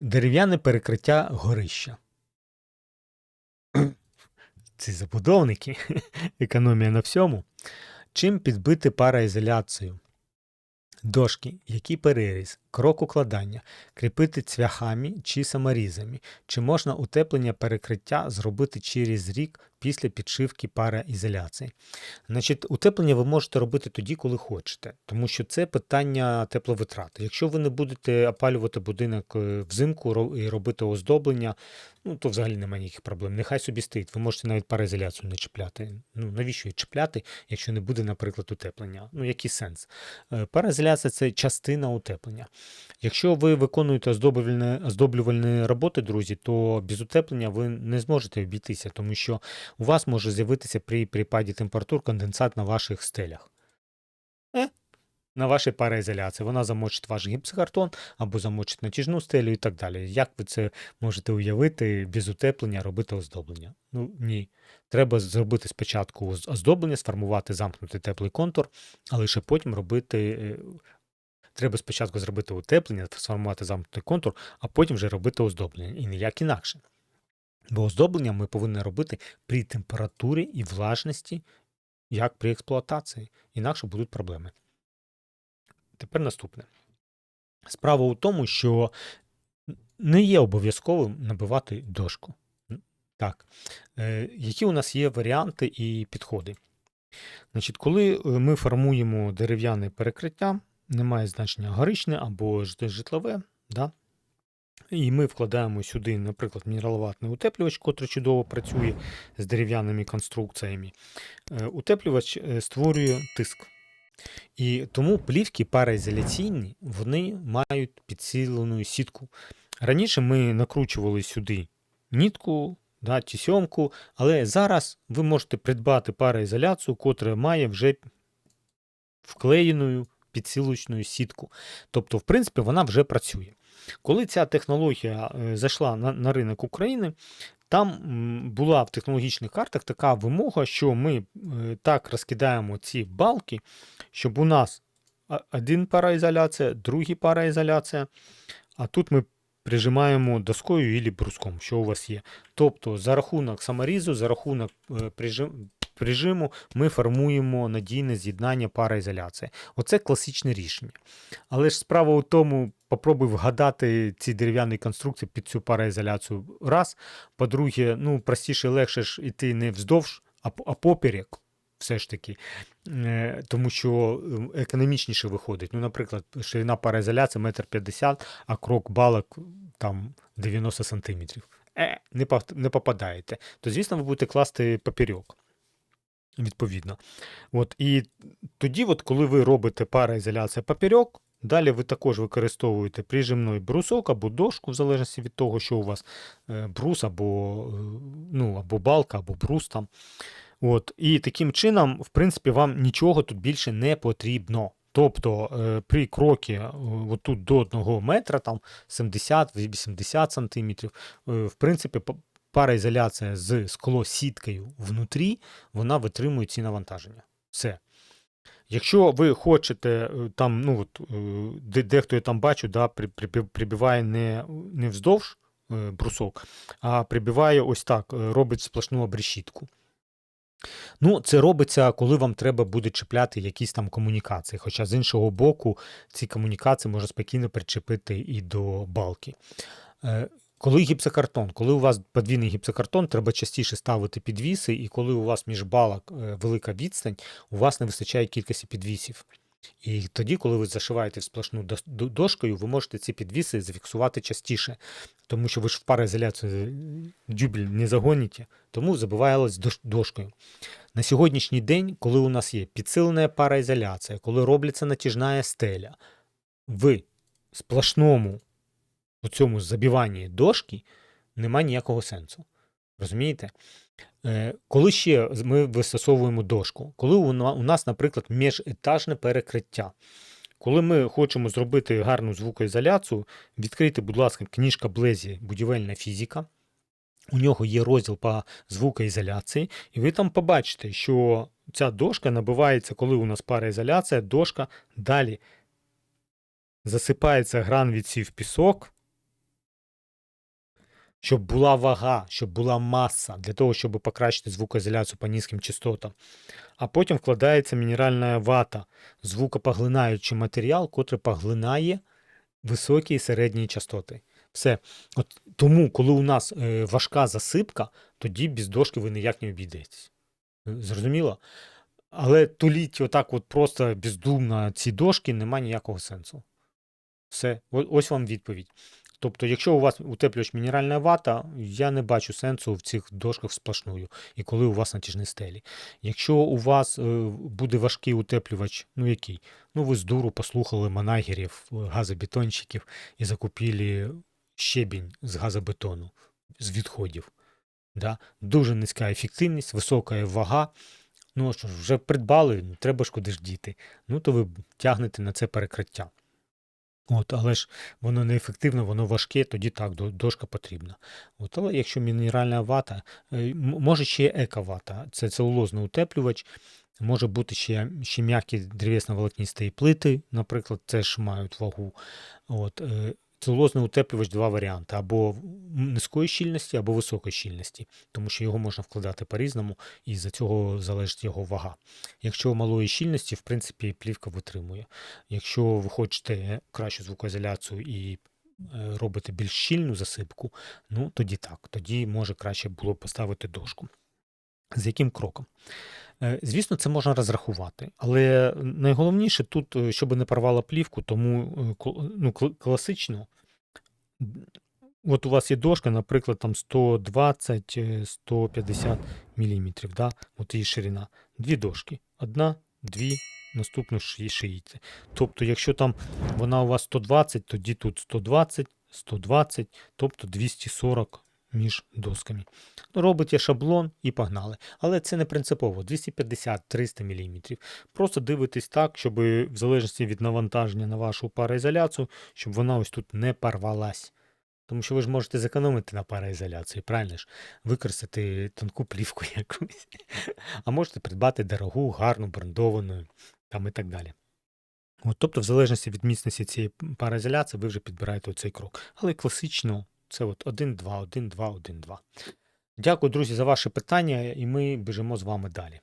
Дерев'яне перекриття горища. Ці забудовники, економія на всьому. Чим підбити параізоляцію? Дошки, який переріз, крок укладання, кріпити цвяхами чи саморізами, чи можна утеплення перекриття зробити через рік після підшивки параізоляції. Значить, утеплення ви можете робити тоді, коли хочете, тому що це питання тепловитрати. Якщо ви не будете опалювати будинок е, взимку і робити оздоблення, ну то взагалі немає ніяких проблем. Нехай собі стоїть. Ви можете навіть параізоляцію не чіпляти. Ну навіщо її чіпляти, якщо не буде, наприклад, утеплення? Ну який сенс? Е, Параізоляція це частина утеплення. Якщо ви виконуєте оздоблювальні роботи, друзі, то без утеплення ви не зможете обійтися, тому що у вас може з'явитися при припаді температур конденсат на ваших стелях. Е, на вашій параізоляції. Вона замочить ваш гіпсокартон або замочить натяжну стелю і так далі. Як ви це можете уявити без утеплення робити оздоблення? Ну ні. Треба зробити спочатку оздоблення, сформувати замкнутий теплий контур, а лише потім робити. е, Треба спочатку зробити утеплення, сформувати замкнутий контур, а потім вже робити оздоблення. І ніяк інакше. Бо оздоблення ми повинні робити при температурі і влажності, як при експлуатації. Інакше будуть проблеми. Тепер наступне. Справа у тому, що не є обов'язковим набивати дошку. Так. Е, які у нас є варіанти і підходи? Значить, коли е, ми формуємо дерев'яне перекриття, немає значення горичне або житлове, да? І ми вкладаємо сюди, наприклад, мінераловатний утеплювач, котрий чудово працює з дерев'яними конструкціями. Е, Утеплювач е, створює тиск. І тому плівки параізоляційні вони мають підсилену сітку. Раніше ми накручували сюди нітку да, чи сьомку, але зараз ви можете придбати параізоляцію, котра має вже вклеєну підсилочну сітку. Тобто, в принципі, вона вже працює. Коли ця технологія е, зайшла на, на ринок України, там була в технологічних картах така вимога, що ми е, так розкидаємо ці балки, щоб у нас один параізоляція, другий параізоляція, а тут ми прижимаємо доскою і бруском, що у вас є. Тобто за рахунок саморізу, за рахунок е, прижиму ми формуємо надійне з'єднання параізоляції. Оце класичне рішення. Але ж справа у тому, попробуй вгадати ці дерев'яні конструкції під цю параізоляцію. Раз. По-друге, ну, простіше легше ж іти не вздовж, а, поперек. Все ж таки, Е, тому що е, економічніше виходить. Ну, наприклад, ширина параізоляції 1,50 м, а крок балок там 90 сантиметрів. Е, не, попадаєте. То, звісно, ви будете класти поперек. Відповідно. От, і тоді, от, коли ви робите параізоляція поперек, далі ви також використовуєте прижимний брусок або дошку, в залежності від того, що у вас е, брус або, е, ну, або балка, або брус там. От, і таким чином, в принципі, вам нічого тут більше не потрібно. Тобто е, при крокі отут до 1 метра, там 70-80 сантиметрів, е, в принципі, параізоляція з склосіткою внутрі, вона витримує ці навантаження. Все. Якщо ви хочете, е, там, ну от, е, де, дехто я там бачу, да, при, при, прибиває не, не вздовж е, брусок, а прибиває ось так, робить сплошну обрешітку. Ну, це робиться, коли вам треба буде чіпляти якісь там комунікації. Хоча з іншого боку, ці комунікації можна спокійно причепити і до балки. Е, Коли гіпсокартон, коли у вас подвійний гіпсокартон, треба частіше ставити підвіси, і коли у вас між балок е, велика відстань, у вас не вистачає кількості підвісів. І тоді, коли ви зашиваєте сплошну дошкою, ви можете ці підвіси зафіксувати частіше, тому що ви ж в пароізоляцію дюбель не загоніте, тому забивалось дошкою. На сьогоднішній день, коли у нас є підсилена параізоляція, коли робляться натяжна стеля, в сплошному у цьому забиванні дошки немає ніякого сенсу. Розумієте? Е, Коли ще ми вистосовуємо дошку, коли у нас, наприклад, міжетажне перекриття, коли ми хочемо зробити гарну звукоізоляцію, відкрийте, будь ласка, книжка Блезі Будівельна фізика. У нього є розділ по звукоізоляції, і ви там побачите, що ця дошка набивається, коли у нас параізоляція, дошка далі засипається гран відсів пісок, щоб була вага, щоб була маса для того, щоб покращити звукоізоляцію по низьким частотам. А потім вкладається мінеральна вата, звукопоглинаючий матеріал, котрий поглинає високі і середні частоти. Все. От тому, коли у нас е, важка засипка, тоді без дошки ви ніяк не обійдетесь. Е, Зрозуміло? Але туліть отак от просто бездумно ці дошки нема ніякого сенсу. Все, ось вам відповідь. Тобто, якщо у вас утеплювач мінеральна вата, я не бачу сенсу в цих дошках сплошною, і коли у вас натяжні стелі. Якщо у вас е, буде важкий утеплювач, ну який? Ну, ви з дуру послухали манагерів, газобетонщиків і закупили щебінь з газобетону, з відходів. Да? Дуже низька ефективність, висока вага. Ну що ж, вже придбали, ну, треба ж куди ж діти. Ну, то ви тягнете на це перекриття. От, але ж воно неефективно, воно важке, тоді так, до- дошка потрібна. От, але якщо мінеральна вата, е, може ще ековата, це целулозний утеплювач, може бути ще, ще м'які древесно-волокністі плити, наприклад, теж мають вагу. От, е, целулозний утеплювач два варіанти: або низької щільності, або високої щільності, тому що його можна вкладати по-різному, і за цього залежить його вага. Якщо малої щільності, в принципі, плівка витримує. Якщо ви хочете кращу звукоізоляцію і е, робите більш щільну засипку, ну тоді так, тоді може краще було поставити дошку. З яким кроком? Е, Звісно, це можна розрахувати, але найголовніше тут, е, щоб не порвало плівку, тому е, ну, класично. От у вас є дошка, наприклад, там 120-150 мм, да? от її ширина. Дві дошки. Одна, дві, наступну ши- шиїте. Тобто, якщо там вона у вас 120, тоді тут 120, 120, тобто 240 між досками. Ну, Робите шаблон і погнали. Але це не принципово 250-300 мм. Просто дивитесь так, щоб в залежності від навантаження на вашу пароізоляцію, щоб вона ось тут не порвалась. Тому що ви ж можете зекономити на пароізоляції, правильно ж? Використати тонку плівку якусь. А можете придбати дорогу, гарну, брендовану там і так далі. От, тобто, в залежності від міцності цієї пароізоляції, ви вже підбираєте оцей крок. Але класично це от 1-2, 1-2, 1-2. Дякую, друзі, за ваші питання, і ми біжимо з вами далі.